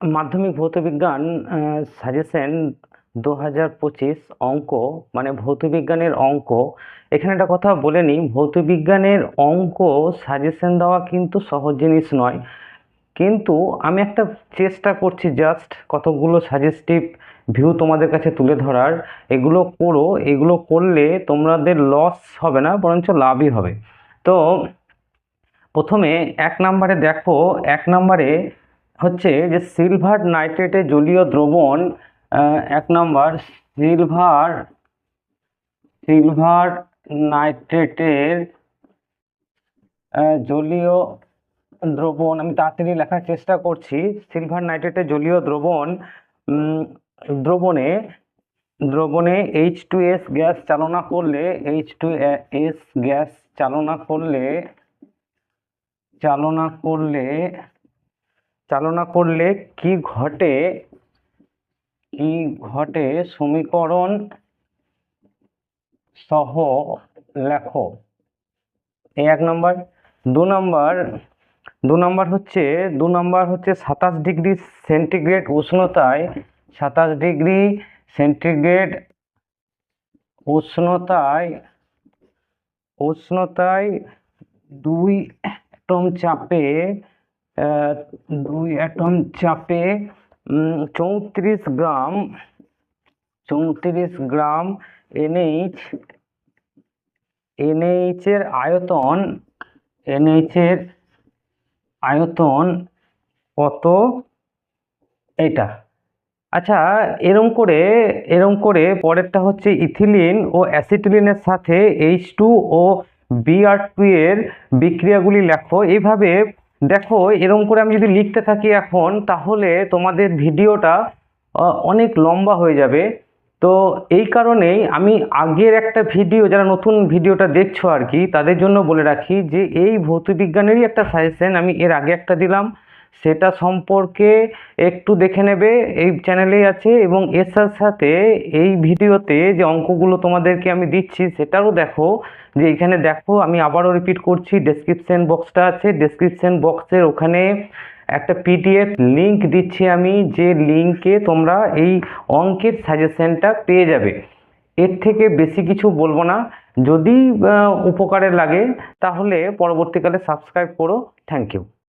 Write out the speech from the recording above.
মাধ্যমিক ভৌতবিজ্ঞান সাজেশন দু হাজার পঁচিশ অঙ্ক মানে ভৌতবিজ্ঞানের অঙ্ক। এখানে একটা কথা বলে নিই ভৌতবিজ্ঞানের অঙ্ক সাজেশন দেওয়া কিন্তু সহজ জিনিস নয়। কিন্তু আমি একটা চেষ্টা করছি জাস্ট কতগুলো সাজেস্টিভ ভিউ তোমাদের কাছে তুলে ধরার। এগুলো করো, এগুলো করলে তোমাদের লস হবে না, বরঞ্চ লাভই হবে। তো প্রথমে এক নম্বরে দেখো, এক নম্বরে হচ্ছে যে সিলভার নাইট্রেটে জলীয় দ্রবণ এক নম্বর, সিলভার সিলভার নাইট্রেটের জলীয় দ্রবণ, আমি তাড়াতাড়ি লেখার চেষ্টা করছি, সিলভার নাইট্রেটের জলীয় দ্রবণ দ্রবণে দ্রবণে এইচ টু এস গ্যাস চালনা করলে এইচ টু এস গ্যাস চালনা করলে চালনা করলে চালনা করলে কি ঘটে? কি ঘটে? সমীকরণ সহ লেখো। এই এক নম্বর। দু নম্বর। দু নম্বর হচ্ছে, দু নম্বর হচ্ছে সাতাশ ডিগ্রি সেন্টিগ্রেড উষ্ণতায়, সাতাশ ডিগ্রি সেন্টিগ্রেড উষ্ণতায় উষ্ণতায় দুই অ্যাটম চাপে দুই অ্যাটম চাপে চৌত্রিশ গ্রাম চৌত্রিশ গ্রাম এনএইচ এনএইচের আয়তন এনএইচের আয়তন কত? এটা আচ্ছা এরম করে এরম করে পরেরটা হচ্ছে ইথিলিন ও অ্যাসিটিলিনের সাথে H two O BR two এর বিক্রিয়াগুলি লেখো। এইভাবে দেখো, এরম করে আমি যদি লিখতে থাকি এখন, তাহলে তোমাদের ভিডিওটা অনেক লম্বা হয়ে যাবে। তো এই কারণেই আমি আগের একটা ভিডিও, যারা নতুন ভিডিওটা দেখছ আর কি, তাদের জন্য বলে রাখি যে, এই ভৌতবিজ্ঞানেরই একটা সাজেশন আমি এর আগে একটা দিলাম। সেটা সম্পর্কে একটু দেখে নেবে, এই চ্যানেলেই আছে এবং এর সাথে সাথে এই ভিডিওতে যে অঙ্কগুলো তোমাদেরকে আমি দিচ্ছি সেটারও দেখো, যে এখানে দেখো আমি আবারও রিপিট করছি ডেসক্রিপশন বক্সটা আছে ডেসক্রিপশন বক্সের ওখানে একটা পিডিএফ লিংক দিচ্ছি আমি, যে লিংকে তোমরা এই অঙ্কের সাজেশনটা পেয়ে যাবে। এর থেকে বেশি কিছু বলব না, যদি উপকারে লাগে তাহলে পরবর্তীকালে সাবস্ক্রাইব করো থ্যাংক ইউ